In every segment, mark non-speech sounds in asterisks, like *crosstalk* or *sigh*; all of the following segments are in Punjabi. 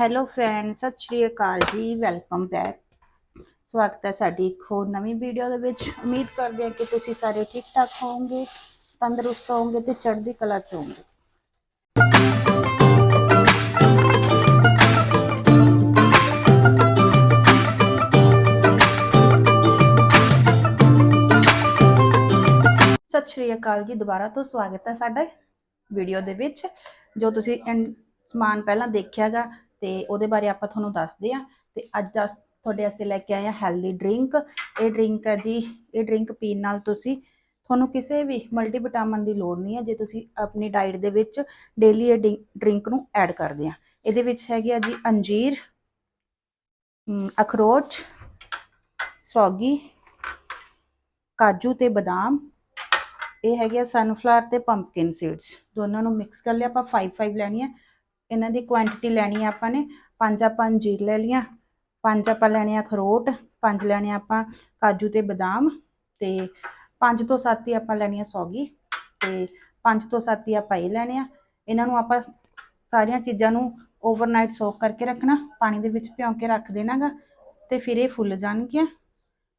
ਹੈਲੋ ਫਰੈਂਡ ਸਤਿ ਸ਼੍ਰੀ ਅਕਾਲ ਜੀ. ਵੈਲਕਮ ਬੈਕ ਸਵਾਗਤ ਹੈ ਸਾਡੀ ਇੱਕ ਹੋਰ ਨਵੀਂ ਵੀਡੀਓ ਦੇ ਵਿੱਚ. ਉਮੀਦ ਕਰਦੇ ਹਾਂ ਕਿ ਤੁਸੀਂ ਸਾਰੇ ਠੀਕ ਠਾਕ ਹੋਵੋਗੇ, ਤੰਦਰੁਸਤ ਹੋਵੋਗੇ ਤੇ ਚੜ੍ਹਦੀ ਕਲਾ ਚ ਹੋਵੋਗੇ। ਸਤਿ ਸ਼੍ਰੀ ਅਕਾਲ ਜੀ. ਦੁਬਾਰਾ ਤੋਂ ਸਵਾਗਤ ਹੈ ਸਾਡਾ ਵੀਡੀਓ ਦੇ ਵਿੱਚ, ਜੋ ਤੁਸੀਂ ਸਮਾਨ ਪਹਿਲਾਂ ਦੇਖਿਆਗਾ ਤੇ ਉਹਦੇ ਬਾਰੇ ਆਪਾਂ ਤੁਹਾਨੂੰ ਦੱਸਦੇ ਆ ਤੇ ਅੱਜ ਦਾ ਤੁਹਾਡੇ ਵਾਸਤੇ ਲੈ ਕੇ ਆਏ ਆ ਹੈਲਦੀ ਡਰਿੰਕ ਇਹ ਡਰਿੰਕ ਹੈ ਜੀ ਇਹ ਡਰਿੰਕ ਪੀਣ ਨਾਲ ਤੁਸੀਂ ਤੁਹਾਨੂੰ ਕਿਸੇ ਵੀ ਮਲਟੀਵਿਟਾਮਿਨ ਦੀ ਲੋੜ ਨਹੀਂ ਹੈ ਜੇ ਤੁਸੀਂ ਆਪਣੀ ਡਾਈਟ ਦੇ ਵਿੱਚ ਡੇਲੀ ਇਹ ਡਰਿੰਕ ਨੂੰ ਐਡ ਕਰਦੇ ਆ ਇਹਦੇ ਵਿੱਚ ਹੈਗੇ ਆ ਜੀ ਅੰਜੀਰ ਅਮ, ਅਖਰੋਟ ਸੌਗੀ ਕਾਜੂ ਤੇ ਬਦਾਮ। ਇਹ ਹੈਗੇ ਆ ਸਨਫਲਾਵਰ ਤੇ ਪੰਪਕਿਨ ਸੀਡਸ ਦੋਨਾਂ ਨੂੰ ਮਿਕਸ ਕਰ ਲਿਆ ਆਪਾਂ 5 5 ਲੈਣੀ ਹੈ। ਇਹਨਾਂ ਦੀ ਕੁਆਂਟੀਟੀ ਲੈਣੀ ਹੈ ਆਪਾਂ ਨੇ, ਪੰਜ ਆਪਾਂ ਅੰਜੀਰ ਲੈ ਲਈਆਂ, ਪੰਜ ਆਪਾਂ ਲੈਣੇ ਆ ਅਖਰੋਟ, ਪੰਜ ਲੈਣੇ ਆ ਆਪਾਂ ਕਾਜੂ ਤੇ ਬਦਾਮ ਤੇ ਪੰਜ ਤੋਂ ਸੱਤ ਹੀ ਆਪਾਂ ਲੈਣੀ ਆ ਸੌਗੀ ਤੇ ਪੰਜ ਤੋਂ ਸੱਤ ਹੀ ਆਪਾਂ ਇਹ ਲੈਣੇ ਆ। ਇਹਨਾਂ ਨੂੰ ਆਪਾਂ ਸਾਰੀਆਂ ਚੀਜ਼ਾਂ ਨੂੰ ਓਵਰਨਾਈਟ ਸੋਕ ਕਰਕੇ ਰੱਖਣਾ, ਪਾਣੀ ਦੇ ਵਿੱਚ ਭਿਉਂ ਕੇ ਰੱਖ ਦੇਣਾਗਾ ਤੇ ਫਿਰ ਇਹ ਫੁੱਲ ਜਾਣਗੀਆਂ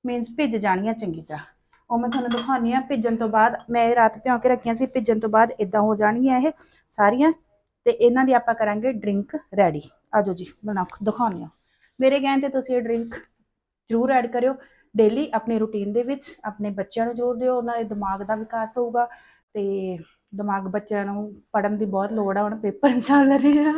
ਮੀਨਸ ਭਿੱਜ ਜਾਣਗੀਆਂ ਚੰਗੀ ਤਰ੍ਹਾਂ। ਉਹ ਮੈਂ ਤੁਹਾਨੂੰ ਦਿਖਾਉਣੀ ਆ ਭਿੱਜਣ ਤੋਂ ਬਾਅਦ ਮੈਂ ਇਹ ਰਾਤ ਭਿਉਂ ਕੇ ਰੱਖੀਆਂ ਸੀ, ਭਿੱਜਣ ਤੋਂ ਬਾਅਦ ਇਦਾਂ ਹੋ ਜਾਣਗੀਆਂ ਇਹ ਸਾਰੀਆਂ। ਤੇ ਇਹਨਾਂ ਦੀ ਆਪਾਂ ਕਰਾਂਗੇ ਡਰਿੰਕ ਰੈਡੀ ਆਜੋ ਜੀ, ਬਣਾ ਦਿਖਾਉਂਦੇ ਦਿਖਾਉਂਦੀ ਹਾਂ। ਮੇਰੇ ਕਹਿਣ ਤੇ ਤੁਸੀਂ ਇਹ ਡਰਿੰਕ ਜ਼ਰੂਰ ਐਡ ਕਰਿਓ। ਡੇਲੀ ਆਪਣੀ ਰੁਟੀਨ ਦੇ ਵਿੱਚ ਆਪਣੇ ਬੱਚਿਆਂ ਨੂੰ ਜ਼ੋਰ ਦਿਓ, ਉਹਨਾਂ ਦੇ ਦਿਮਾਗ ਦਾ ਵਿਕਾਸ ਹੋਊਗਾ ਤੇ ਦਿਮਾਗ ਬੱਚਿਆਂ ਨੂੰ ਪੜਨ ਦੀ ਬਹੁਤ ਲੋੜ ਆ, ਹੁਣ ਪੇਪਰ *laughs* ਚੱਲ ਰਹੇ ਆ,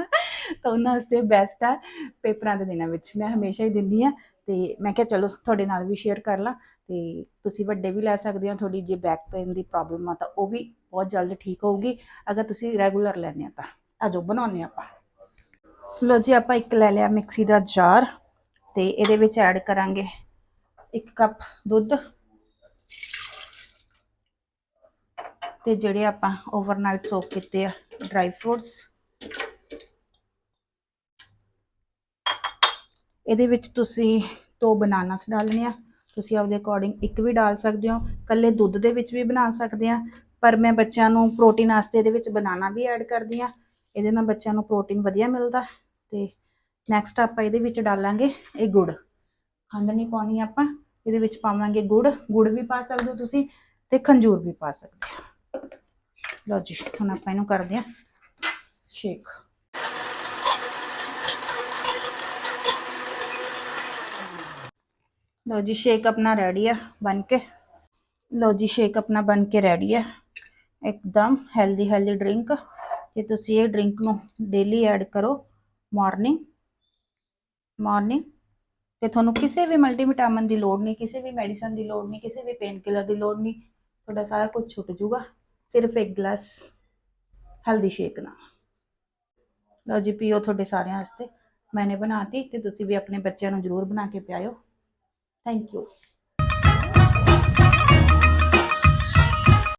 ਤਾਂ ਉਹਨਾਂ ਵਾਸਤੇ ਬੈਸਟ ਆ ਪੇਪਰਾਂ ਦੇ ਦਿਨਾਂ ਵਿੱਚ। ਮੈਂ ਹਮੇਸ਼ਾ ਹੀ ਦਿੰਦੀ ਆ ਤੇ ਮੈਂ ਕਿਹਾ ਚਲੋ ਤੁਹਾਡੇ ਨਾਲ ਵੀ ਸ਼ੇਅਰ ਕਰ ਲਾਂ ਤੇ ਤੁਸੀਂ ਵੱਡੇ ਵੀ ਲੈ ਸਕਦੇ ਹੋ, ਤੁਹਾਡੀ ਜੇ ਬੈਕ ਪੇਨ ਦੀ ਪ੍ਰੋਬਲਮ ਆ ਤਾਂ ਉਹ ਵੀ ਬਹੁਤ ਜਲਦ ਠੀਕ ਹੋਊਗੀ। ਅਗਰ ਤੁਸੀਂ ਰੈਗੂਲਰ ਲੈਂਦੇ ਆ ਤਾਂ। ਆਜੋ ਬਣਾਉਂਦੇ ਹਾਂ ਆਪਾਂ। ਲੋ ਜੀ, ਆਪਾਂ ਇੱਕ ਲੈ ਲਿਆ ਮਿਕਸੀ ਦਾ ਜਾਰ ਤੇ ਇਹਦੇ ਵਿੱਚ ਐਡ ਕਰਾਂਗੇ ਇੱਕ ਕੱਪ ਦੁੱਧ। ਤੇ ਜਿਹੜੇ ਆਪਾਂ ਓਵਰਨਾਈਟ ਸੋਕ ਕੀਤੇ ਆ ਡਰਾਈ ਫਰੂਟਸ ਇਹਦੇ ਵਿੱਚ ਤੁਸੀਂ ਦੋ ਬਨਾਨਾਸ ਡਾਲਣੇ ਆ। ਤੁਸੀਂ ਆਪਦੇ ਅਕੋਰਡਿੰਗ ਇੱਕ ਵੀ ਡਾਲ ਸਕਦੇ ਹੋ ਕੱਲੇ ਦੁੱਧ ਦੇ ਵਿੱਚ ਵੀ ਬਣਾ ਸਕਦੇ ਆ। ਪਰ ਮੈਂ ਬੱਚਿਆਂ ਨੂੰ ਪ੍ਰੋਟੀਨ ਵਾਸਤੇ ਇਹਦੇ ਵਿੱਚ ਬਨਾਨਾ ਵੀ ਐਡ ਕਰਦੀ ਆ। ਇਹਦੇ ਨਾਲ ਬੱਚਿਆਂ ਨੂੰ ਪ੍ਰੋਟੀਨ ਵਧੀਆ ਮਿਲਦਾ ਤੇ ਨੈਕਸਟ ਆਪਾਂ ਇਹਦੇ ਵਿੱਚ ਡਾਲਾਂਗੇ ਇਹ ਗੁੜ। ਖੰਡ ਨਹੀਂ ਪਾਉਣੀ ਆਪਾਂ, ਇਹਦੇ ਵਿੱਚ ਪਾਵਾਂਗੇ ਗੁੜ। ਗੁੜ ਵੀ ਪਾ ਸਕਦੇ ਹੋ ਤੁਸੀਂ ਤੇ ਖੰਜੂਰ ਵੀ ਪਾ ਸਕਦੇ ਹੋ। ਲਓ ਜੀ, ਹੁਣ ਆਪਾਂ ਇਹਨੂੰ ਕਰਦੇ ਹਾਂ ਸ਼ੇਕ ਲਓ ਜੀ ਸ਼ੇਕ ਆਪਣਾ ਰੈਡੀ ਆ, ਬਣ ਕੇ। ਲਓ ਜੀ ਸ਼ੇਕ ਆਪਣਾ ਬਣ ਕੇ ਰੈਡੀ ਆ। ਇੱਕਦਮ ਹੈਲਦੀ ਹੈਲਦੀ ਡਰਿੰਕ ਤੇ ਤੁਸੀਂ ਇਹ ਡਰਿੰਕ ਨੂੰ ਡੇਲੀ ਐਡ ਕਰੋ ਮਾਰਨਿੰਗ ਮਾਰਨਿੰਗ ਤੇ ਤੁਹਾਨੂੰ ਕਿਸੇ ਵੀ ਮਲਟੀਵਿਟਾਮਿਨ ਦੀ ਲੋੜ ਨਹੀਂ, ਕਿਸੇ ਵੀ ਮੈਡੀਸਨ ਦੀ ਲੋੜ ਨਹੀਂ, ਕਿਸੇ ਵੀ ਪੇਨ ਕਿਲਰ ਦੀ ਲੋੜ ਨਹੀਂ, ਤੁਹਾਡਾ ਸਾਰਾ ਕੁਝ ਛੁੱਟ ਜਾਊਗਾ, ਸਿਰਫ ਇੱਕ ਗਲਾਸ ਹਲਦੀ ਸ਼ੇਕ ਨਾਲ। ਲਓ ਜੀ, ਪੀਓ ਤੁਹਾਡੇ ਸਾਰਿਆਂ ਵਾਸਤੇ। ਮੈਨੇ ਬਣਾਤੀ ਤੇ ਤੁਸੀਂ ਵੀ ਆਪਣੇ ਬੱਚਿਆਂ ਨੂੰ ਜ਼ਰੂਰ ਬਣਾ ਕੇ ਪਿਆਇਓ। Thank you